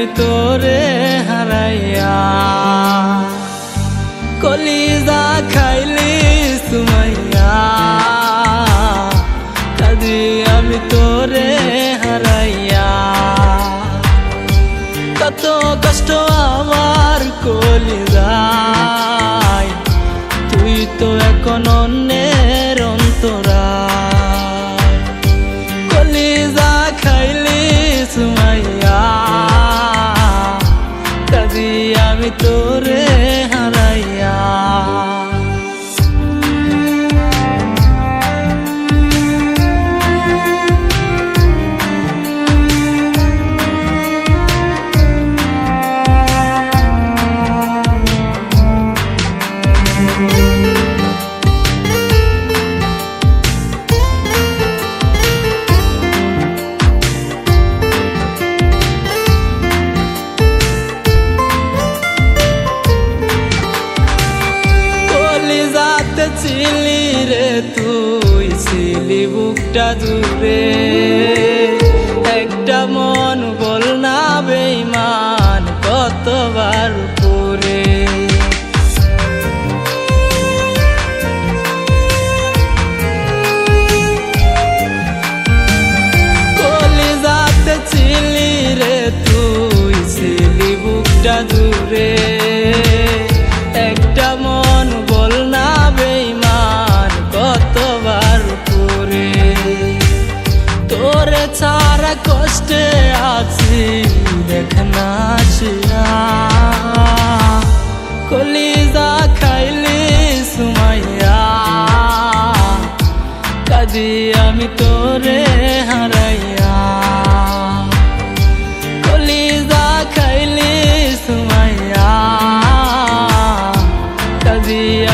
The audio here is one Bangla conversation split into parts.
আমি তোরে হারাইয়া। কলিজা খাইলি সুমাইয়া। কাদি আমি তোরে হারাইয়া। কত কষ্ট আমার কলিজায়। তুই তো এখন অন্যের আমি তোরে। ছিলি রে তুই? ছিলি বুকটা জুড়ে। একটা মন বল না বেইমান কতবার পুরে কলিজাতে ছিলি রে তুই? ছিলি বুকটা জুড়ে। তোরে ছাড়া কষ্টে আছি দেখ না আসিয়া। খাইলি সুমাইয়া। কাজী আমি তোরে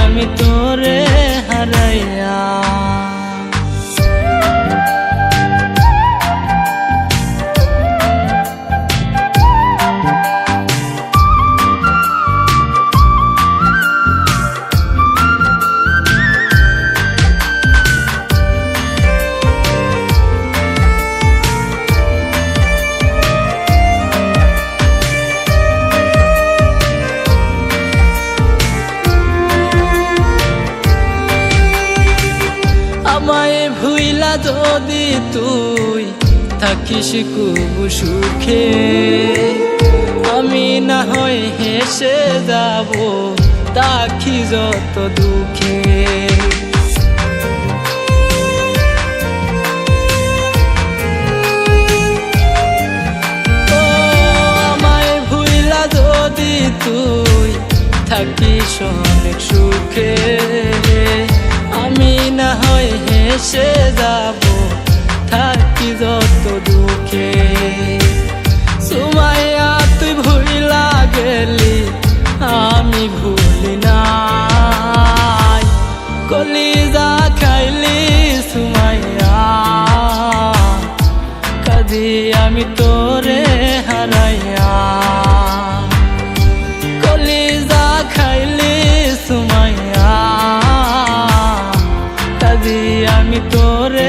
আমি আমায় ভুইলা যদি তুই থাকিস খুব সুখে। আমি না হয় হেসে যাব তাকি যত দুঃখে। যদি তুই থাকিস অনেক সুখে। না হয় হেসে যাব, থাকি যত দুঃখে। সুমাইয়া, তুই ভুইলা গেলি আমি ভুলি নাই। কলিজা খাইলি সুমাইয়া কাজী আমি তোরে হারাইয়া। আমি তোরে